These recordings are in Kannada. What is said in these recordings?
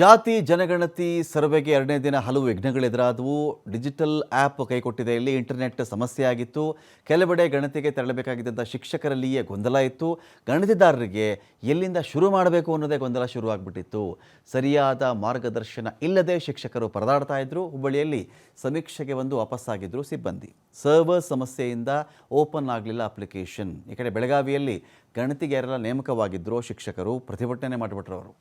ಜಾತಿ, ಜನಗಣತಿ ಸರ್ವೆಗೆ ಎರಡನೇ ದಿನ ಹಲವು ವಿಘ್ನಗಳೆದುರಾದವು ಡಿಜಿಟಲ್ ಆ್ಯಪ್ ಕೈಕೊಟ್ಟಿದೆ. ಇಲ್ಲಿ ಇಂಟರ್ನೆಟ್ ಸಮಸ್ಯೆ ಆಗಿತ್ತು. ಕೆಲವೆಡೆ ಗಣತಿಗೆ ತೆರಳಬೇಕಾಗಿದ್ದಂಥ ಶಿಕ್ಷಕರಲ್ಲಿಯೇ ಗೊಂದಲ ಇತ್ತು. ಗಣತಿದಾರರಿಗೆ ಎಲ್ಲಿಂದ ಶುರು ಮಾಡಬೇಕು ಅನ್ನೋದೇ ಗೊಂದಲ ಶುರುವಾಗ್ಬಿಟ್ಟಿತ್ತು. ಸರಿಯಾದ ಮಾರ್ಗದರ್ಶನ ಇಲ್ಲದೆ ಶಿಕ್ಷಕರು ಪರದಾಡ್ತಾ ಇದ್ರು. ಹುಬ್ಬಳ್ಳಿಯಲ್ಲಿ ಸಮೀಕ್ಷೆಗೆ ಒಂದು ವಾಪಸ್ಸಾಗಿದ್ದರು ಸಿಬ್ಬಂದಿ. ಸರ್ವರ್ ಸಮಸ್ಯೆಯಿಂದ ಓಪನ್ ಆಗಲಿಲ್ಲ ಅಪ್ಲಿಕೇಶನ್. ಈ ಕಡೆ ಬೆಳಗಾವಿಯಲ್ಲಿ ಗಣತಿಗೆ ಯಾರೆಲ್ಲ ನೇಮಕವಾಗಿದ್ದರು ಶಿಕ್ಷಕರು ಪ್ರತಿಭಟನೆ ಮಾಡಿಬಿಟ್ರು ಅವರು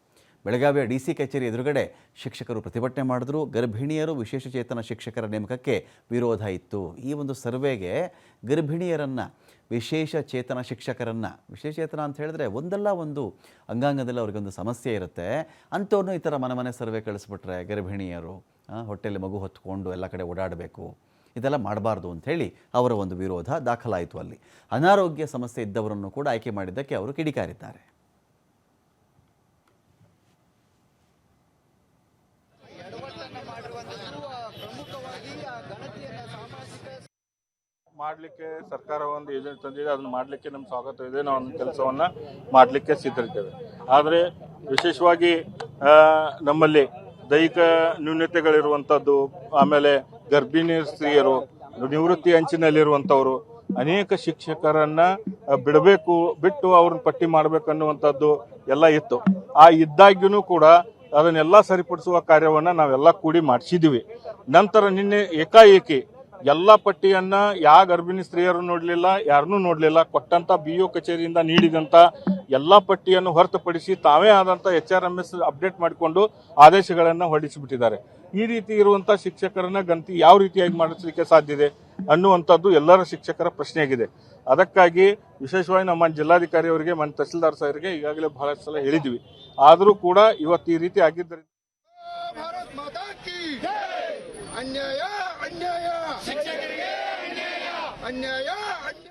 ಬೆಳಗಾವಿಯ ಡಿ ಸಿ ಕಚೇರಿ ಎದುರುಗಡೆ ಶಿಕ್ಷಕರು ಪ್ರತಿಭಟನೆ ಮಾಡಿದ್ರು. ಗರ್ಭಿಣಿಯರು ವಿಶೇಷ ಚೇತನ ಶಿಕ್ಷಕರ ನೇಮಕಕ್ಕೆ ವಿರೋಧ ಇತ್ತು. ಈ ಒಂದು ಸರ್ವೆಗೆ ಗರ್ಭಿಣಿಯರನ್ನು, ವಿಶೇಷ ಚೇತನ ಶಿಕ್ಷಕರನ್ನು, ವಿಶೇಷ ಚೇತನ ಅಂತ ಹೇಳಿದ್ರೆ ಒಂದಲ್ಲ ಒಂದು ಅಂಗಾಂಗದಲ್ಲಿ ಅವ್ರಿಗೊಂದು ಸಮಸ್ಯೆ ಇರುತ್ತೆ. ಅಂಥವ್ರನ್ನೂ ಈ ಥರ ಮನೆ ಮನೆ ಸರ್ವೆ ಕಳಿಸ್ಬಿಟ್ರೆ ಗರ್ಭಿಣಿಯರು ಹೊಟ್ಟೆಯಲ್ಲಿ ಮಗು ಹೊತ್ಕೊಂಡು ಎಲ್ಲ ಕಡೆ ಓಡಾಡಬೇಕು, ಇದೆಲ್ಲ ಮಾಡಬಾರ್ದು ಅಂಥೇಳಿ ಅವರ ಒಂದು ವಿರೋಧ ದಾಖಲಾಯಿತು ಅಲ್ಲಿ. ಅನಾರೋಗ್ಯ ಸಮಸ್ಯೆ ಇದ್ದವರನ್ನು ಕೂಡ ಆಯ್ಕೆ ಮಾಡಿದ್ದಕ್ಕೆ ಅವರು ಕಿಡಿಕಾರಿದ್ದಾರೆ. ಮಾಡಲಿಕ್ಕೆ ಸರ್ಕಾರ ಒಂದು ಯೋಜನೆ ತಂದಿದೆ, ಅದನ್ನು ಮಾಡಲಿಕ್ಕೆ ನಮ್ಮ ಸ್ವಾಗತ ಇದೆ, ನಾವು ಒಂದು ಕೆಲಸವನ್ನ ಮಾಡಲಿಕ್ಕೆ ಸಿದ್ಧರಿದ್ದೇವೆ. ಆದರೆ ವಿಶೇಷವಾಗಿ ನಮ್ಮಲ್ಲಿ ದೈಹಿಕ ನ್ಯೂನತೆಗಳಿರುವಂಥದ್ದು ಆಮೇಲೆ ಗರ್ಭಿಣಿ ಸ್ತ್ರೀಯರು, ನಿವೃತ್ತಿ ಅಂಚಿನಲ್ಲಿರುವಂಥವರು ಅನೇಕ ಶಿಕ್ಷಕರನ್ನ ಬಿಡಬೇಕು, ಬಿಟ್ಟು ಅವ್ರನ್ನ ಪಟ್ಟಿ ಮಾಡಬೇಕನ್ನುವಂಥದ್ದು ಎಲ್ಲ ಇತ್ತು. ಆ ಇದ್ದಾಗ್ಯೂ ಕೂಡ ಅದನ್ನೆಲ್ಲ ಸರಿಪಡಿಸುವ ಕಾರ್ಯವನ್ನ ನಾವೆಲ್ಲ ಕೂಡಿ ಮಾಡಿಸಿದ್ವಿ. ನಂತರ ನಿನ್ನೆ ಏಕಾಏಕಿ ಎಲ್ಲ ಪಟ್ಟಿಯನ್ನ ಯಾವ ಗರ್ಭಿಣಿ ಸ್ತ್ರೀಯರು ನೋಡಲಿಲ್ಲ ಯಾರನ್ನೂ ನೋಡಲಿಲ್ಲ, ಕೊಟ್ಟಂತ ಒ ಕಚೇರಿಯಿಂದ ನೀಡಿದಂತ ಎಲ್ಲಾ ಪಟ್ಟಿಯನ್ನು ಹೊರತುಪಡಿಸಿ ತಾವೇ ಆದಂತ H R M S update ಮಾಡಿಕೊಂಡು ಆದೇಶಗಳನ್ನು ಹೊರಡಿಸಿಬಿಟ್ಟಿದ್ದಾರೆ. ಈ ರೀತಿ ಇರುವಂತ ಶಿಕ್ಷಕರನ್ನ ಗಂತಿ ಯಾವ ರೀತಿಯಾಗಿ ಮಾಡಿಸಲಿಕ್ಕೆ ಸಾಧ್ಯ ಇದೆ ಅನ್ನುವಂಥದ್ದು ಎಲ್ಲರ ಶಿಕ್ಷಕರ ಪ್ರಶ್ನೆಯಾಗಿದೆ. ಅದಕ್ಕಾಗಿ ವಿಶೇಷವಾಗಿ ನಮ್ಮ ಜಿಲ್ಲಾಧಿಕಾರಿ ಅವರಿಗೆ ಮನ್ ತಹಸೀಲ್ದಾರ್ ಸಾಹೇಬರಿಗೆ ಈಗಾಗಲೇ ಬಹಳಷ್ಟು ಸಲ ಹೇಳಿದ್ವಿ. ಆದರೂ ಕೂಡ ಇವತ್ತು ಈ ರೀತಿ ಆಗಿದ್ದರಿಂದ عناية عناية سكرتيرية عناية عناية